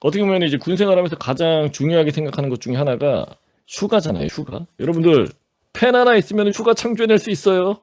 어떻게 보면 이제 군 생활하면서 가장 중요하게 생각하는 것 중에 하나가 휴가잖아요, 휴가. 여러분들 펜 하나 있으면 휴가 창조해낼 수 있어요.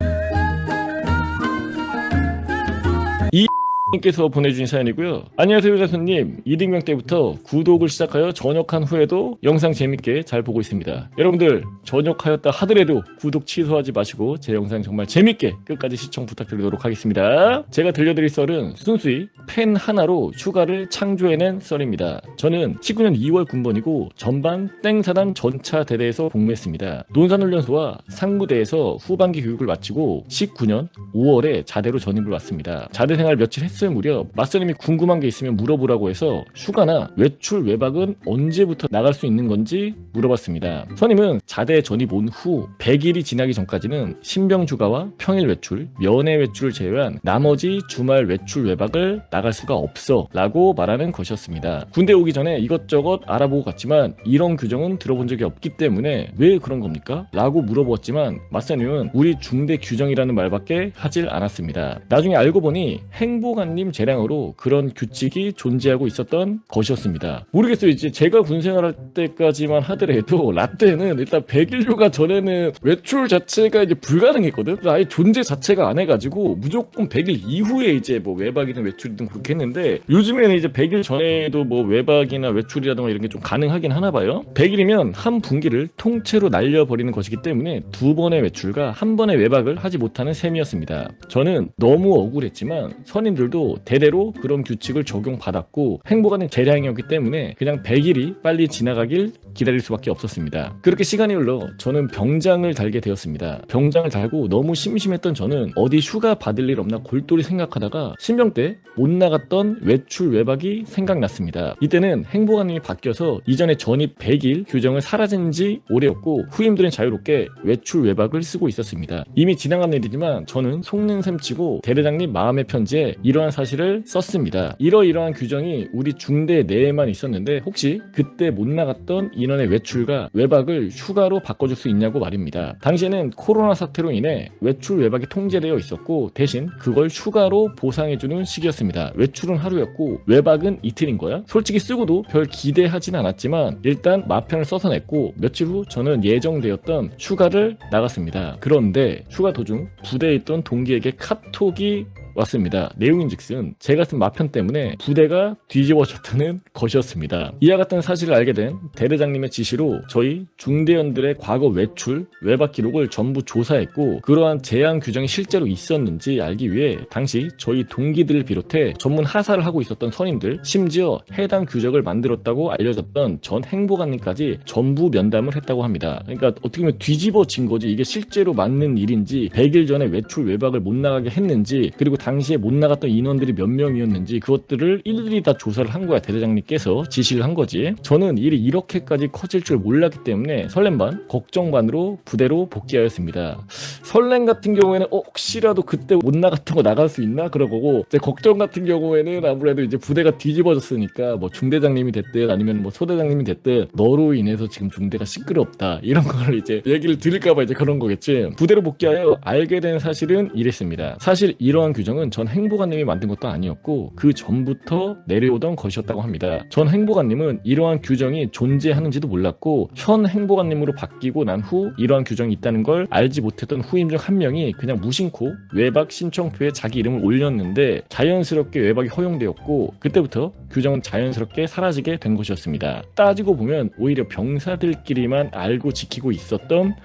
님께서 보내주신 사연이고요. 안녕하세요, 가수님. 이등병 때부터 구독을 시작하여 전역한 후에도 영상 재밌게 잘 보고 있습니다. 여러분들 전역하였다 하더라도 구독 취소하지 마시고 제 영상 정말 재밌게 끝까지 시청 부탁드리도록 하겠습니다. 제가 들려드릴 썰은 순수히 펜 하나로 휴가를 창조해낸 썰입니다. 저는 19년 2월 군번이고 전방 땡사단 전차 대대에서 복무했습니다. 논산훈련소와 상무대에서 후반기 교육을 마치고 19년 5월에 자대로 전입을 왔습니다. 자대 생활 며칠 했을 무렵 맞선님이 궁금한 게 있으면 물어보라고 해서 휴가나 외출 외박은 언제부터 나갈 수 있는 건지 물어봤습니다. 선임은 자대 전입 온 후 100일이 지나기 전까지는 신병 휴가와 평일 외출, 면회 외출을 제외한 나머지 주말 외출 외박을 나갈 수가 없어 라고 말하는 것이었습니다. 군대 오기 전에 이것저것 알아보고 갔지만 이런 규정은 들어본 적이 없기 때문에 왜 그런 겁니까? 라고 물어보았지만 맞선님은 우리 중대 규정이라는 말밖에 하질 않았습니다. 나중에 알고 보니 행 보관님 재량으로 그런 규칙이 존재하고 있었던 것이었습니다. 모르겠어요. 이제 제가 군 생활할 때까지만 하더라도 라떼는 일단 100일 휴가 전에는 외출 자체가 이제 불가능했거든. 아예 존재 자체가 안 해가지고 무조건 100일 이후에 이제 뭐 외박이든 외출이든 그렇게 했는데 요즘에는 이제 100일 전에도 뭐 외박이나 외출이라든가 이런 게 좀 가능하긴 하나 봐요. 100일이면 한 분기를 통째로 날려버리는 것이기 때문에 두 번의 외출과 한 번의 외박을 하지 못하는 셈이었습니다. 저는 너무 억울했지만 선임들도 대대로 그런 규칙을 적용받았고 행보가는 재량이었기 때문에 그냥 100일이 빨리 지나가길 기다릴 수밖에 없었습니다. 그렇게 시간이 흘러 저는 병장을 달게 되었습니다. 병장을 달고 너무 심심했던 저는 어디 휴가 받을 일 없나 골똘히 생각하다가 신병 때 못 나갔던 외출 외박이 생각났습니다. 이때는 행보관님이 바뀌어서 이전에 전입 100일 규정을 사라진 지 오래였고 후임들은 자유롭게 외출 외박을 쓰고 있었습니다. 이미 지나간 일이지만 저는 속는 셈치고 대대장님 마음의 편지에 이 러한 사실을 썼습니다. 이러이러한 규정이 우리 중대 내에만 있었는데 혹시 그때 못 나갔던 인원의 외출과 외박을 휴가로 바꿔줄 수 있냐고 말입니다. 당시에는 코로나 사태로 인해 외출 외박이 통제되어 있었고 대신 그걸 휴가로 보상해주는 시기였습니다. 외출은 하루였고 외박은 이틀인 거야. 솔직히 쓰고도 별 기대하진 않았지만 일단 마편을 써서 냈고 며칠 후 저는 예정되었던 휴가를 나갔습니다. 그런데 휴가 도중 부대에 있던 동기에게 카톡이 왔습니다. 내용인즉슨 제가 쓴 마편 때문에 부대가 뒤집어졌다는 것이었습니다. 이와 같은 사실을 알게 된 대대장님의 지시로 저희 중대원들의 과거 외출, 외박 기록을 전부 조사했고 그러한 제한 규정이 실제로 있었는지 알기 위해 당시 저희 동기들을 비롯해 전문 하사를 하고 있었던 선임들 심지어 해당 규정을 만들었다고 알려졌던 전 행보관님까지 전부 면담을 했다고 합니다. 그러니까 어떻게 보면 뒤집어진 거지 이게 실제로 맞는 일인지 100일 전에 외출 외박을 못 나가게 했는지 그리고 당시에 못 나갔던 인원들이 몇 명이었는지 그것들을 일일이 다 조사를 한 거야 대대장님께서. 지시를 한 거지. 저는 일이 이렇게까지 커질 줄 몰랐기 때문에 설렘 반 걱정 반으로 부대로 복귀하였습니다. 설렘 같은 경우에는 어, 혹시라도 그때 못 나갔던 거 나갈 수 있나? 그러고 이제 걱정 같은 경우에는 아무래도 이제 부대가 뒤집어졌으니까 뭐 중대장님이 됐든 아니면 뭐 소대장님이 됐든 너로 인해서 지금 중대가 시끄럽다. 이런 걸 이제 얘기를 들을까봐 이제 그런 거겠지. 부대로 복귀하여 알게 된 사실은 이랬습니다. 사실 이러한 규정 은 전 행보관님이 만든 것도 아니었고 그 전부터 내려오던 것이었다고 합니다 전 행보관님은 이러한 규정이 존재하는지도 몰랐고 현 행보관님으로 바뀌고 난 후 이러한 규정이 있다는 걸 알지 못했던 후임 중 한 명이 그냥 무심코 외박 신청표에 자기 이름을 올렸는데 자연스럽게 외박이 허용되었고 그때부터 규정은 자연스럽게 사라지게 된 것이었습니다. 따지고 보면 오히려 병사들끼리만 알고 지키고 있었던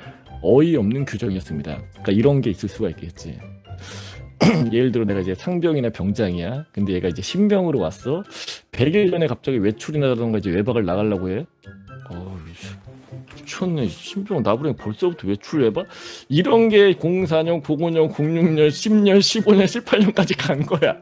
어이없는 규정이었습니다. 그러니까 이런 게 있을 수가 있겠지. 예를 들어 내가 이제 상병이나 병장이야. 근데 얘가 이제 신병으로 왔어. 100일 전에 갑자기 외출이나던가 이제 외박을 나가려고 해. 어우, 미쳤네. 신병 나부랭 벌써부터 외출 외박? 이런 게 04년, 05년, 06년, 10년, 15년, 18년까지 간 거야.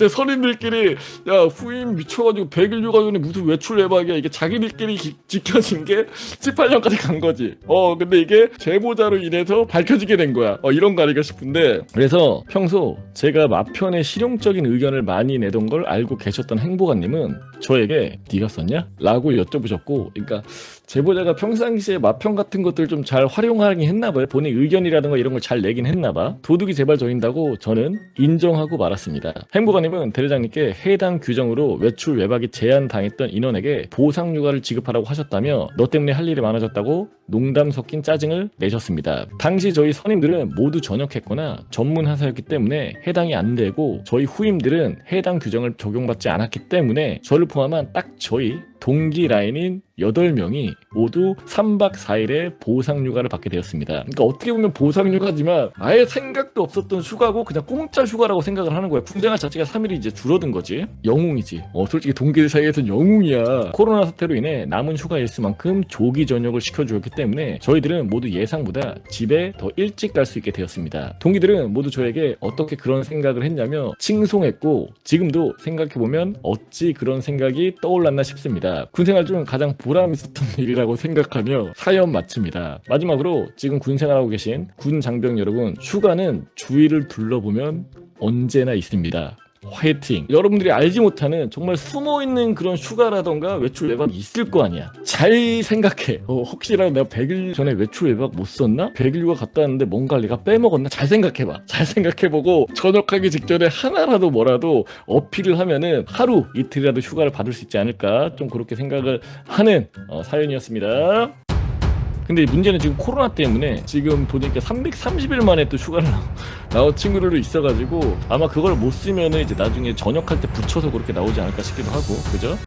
근데 선임들끼리 야 후임 미쳐가지고 100일 휴가 전에 무슨 외출 외박이야 이게 자기들끼리 기- 지켜진 게 18년까지 간 거지 어 근데 이게 제보자로 인해서 밝혀지게 된 거야 어 이런 거 아닐까 싶은데 그래서 평소 제가 마편에 실용적인 의견을 많이 내던 걸 알고 계셨던 행보관님은 저에게 네가 썼냐? 라고 여쭤보셨고 그러니까 제보자가 평상시에 마편 같은 것들 좀 잘 활용하긴 했나 봐요. 본인 의견이라든가 이런 걸 잘 내긴 했나 봐. 도둑이 제발 저인다고 저는 인정하고 말았습니다. 행보관님은 회장님은 대리장님께 해당 규정으로 외출 외박이 제한당했던 인원에게 보상 휴가를 지급하라고 하셨다며 너 때문에 할 일이 많아졌다고 농담 섞인 짜증을 내셨습니다. 당시 저희 선임들은 모두 전역했거나 전문 하사였기 때문에 해당이 안 되고 저희 후임들은 해당 규정을 적용받지 않았기 때문에 저를 포함한 딱 저희 동기 라인인 8명이 모두 3박 4일의 보상 휴가를 받게 되었습니다. 그러니까 어떻게 보면 보상 휴가지만 아예 생각도 없었던 휴가고 그냥 공짜 휴가라고 생각을 하는 거야. 군생활 자체가 3일이 이제 줄어든 거지. 영웅이지. 어, 솔직히 동기들 사이에서는 영웅이야. 코로나 사태로 인해 남은 휴가 일수만큼 조기 전역을 시켜주었기 때문에 저희들은 모두 예상보다 집에 더 일찍 갈 수 있게 되었습니다. 동기들은 모두 저에게 어떻게 그런 생각을 했냐며 칭송했고 지금도 생각해보면 어찌 그런 생각이 떠올랐나 싶습니다. 군생활 중 가장 보람 있었던 일이라고 생각하며 사연 마칩니다. 마지막으로 지금 군생활하고 계신 군 장병 여러분 휴가는 주위를 둘러보면 언제나 있습니다. 화이팅! 여러분들이 알지 못하는 정말 숨어있는 그런 휴가라던가 외출 외박이 있을 거 아니야. 잘 생각해. 어, 혹시라도 내가 100일 전에 외출 외박 못 썼나? 100일 휴가 갔다 왔는데 뭔가 내가 빼먹었나? 잘 생각해봐. 잘 생각해보고 전역하기 직전에 하나라도 뭐라도 어필을 하면은 하루 이틀이라도 휴가를 받을 수 있지 않을까? 좀 그렇게 생각을 하는 어, 사연이었습니다. 근데 문제는 지금 코로나 때문에 지금 보니까 330일 만에 또 휴가를 나온 친구들도 있어가지고 아마 그걸 못 쓰면은 이제 나중에 전역할 때 붙여서 그렇게 나오지 않을까 싶기도 하고 그죠?